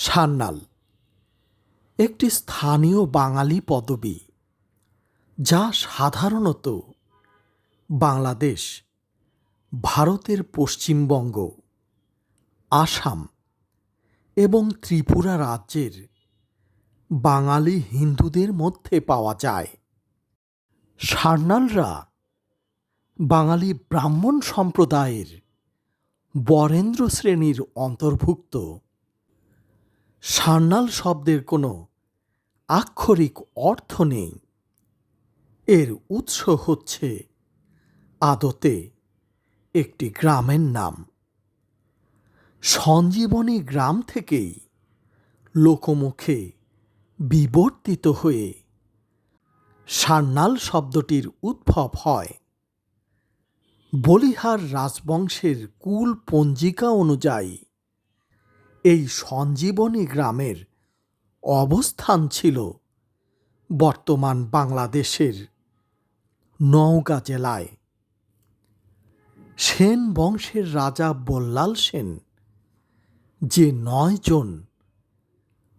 সান্যাল একটি স্থানীয় বাঙালি পদবি, যা সাধারণত বাংলাদেশ, ভারতের পশ্চিমবঙ্গ, আসাম এবং ত্রিপুরা রাজ্যের বাঙালি হিন্দুদের মধ্যে পাওয়া যায়। সান্যালরা বাঙালি ব্রাহ্মণ সম্প্রদায়ের বরেন্দ্র শ্রেণির অন্তর্ভুক্ত। সান্যাল শব্দের কোনো আক্ষরিক অর্থ নেই। এর উৎস হচ্ছে আদতে একটি গ্রামের নাম। সঞ্জীবনী গ্রাম থেকেই লোকমুখে বিবর্তিত হয়ে সান্যাল শব্দটির উদ্ভব হয়। বলিহার রাজবংশের কুল পঞ্জিকা অনুযায়ী এই সঞ্জীবনী গ্রামের অবস্থান ছিল বর্তমান বাংলাদেশের নওগাঁ জেলায়। সেন বংশের রাজা বল্লাল সেন যে নয়জন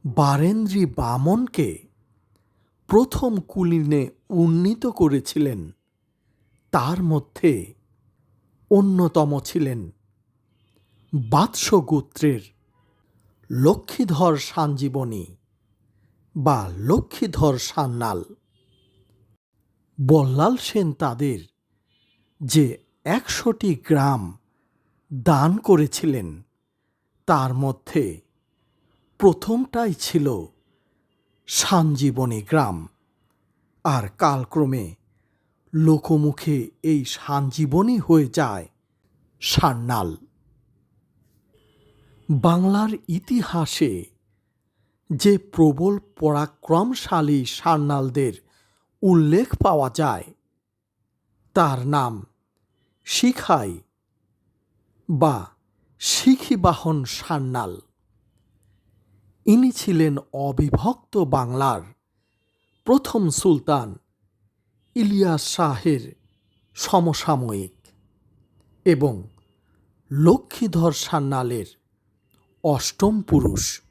বারেন্দ্রী বামনকে প্রথম কুলিনে উন্নীত করেছিলেন, তার মধ্যে অন্যতম ছিলেন বাৎস গোত্রের লক্ষ্মীধর সাঞ্জীবনী বা লক্ষ্মীধর সান্যাল বল্লাল সেন তাদের যে একশোটি গ্রাম দান করেছিলেন, তার মধ্যে প্রথমটাই ছিল সানজীবনী গ্রাম। আর কালক্রমে লোকমুখে এই সানজীবনী হয়ে যায় সান্যাল বাংলার ইতিহাসে যে প্রবল পরাক্রমশালী সান্যালদের উল্লেখ পাওয়া যায়, তার নাম শিখাই বা শিখিবাহন সান্যাল। ইনি ছিলেন অবিভক্ত বাংলার প্রথম সুলতান ইলিয়াস শাহের সমসাময়িক এবং লক্ষ্মীধর সান্যালের অষ্টম পুরুষ।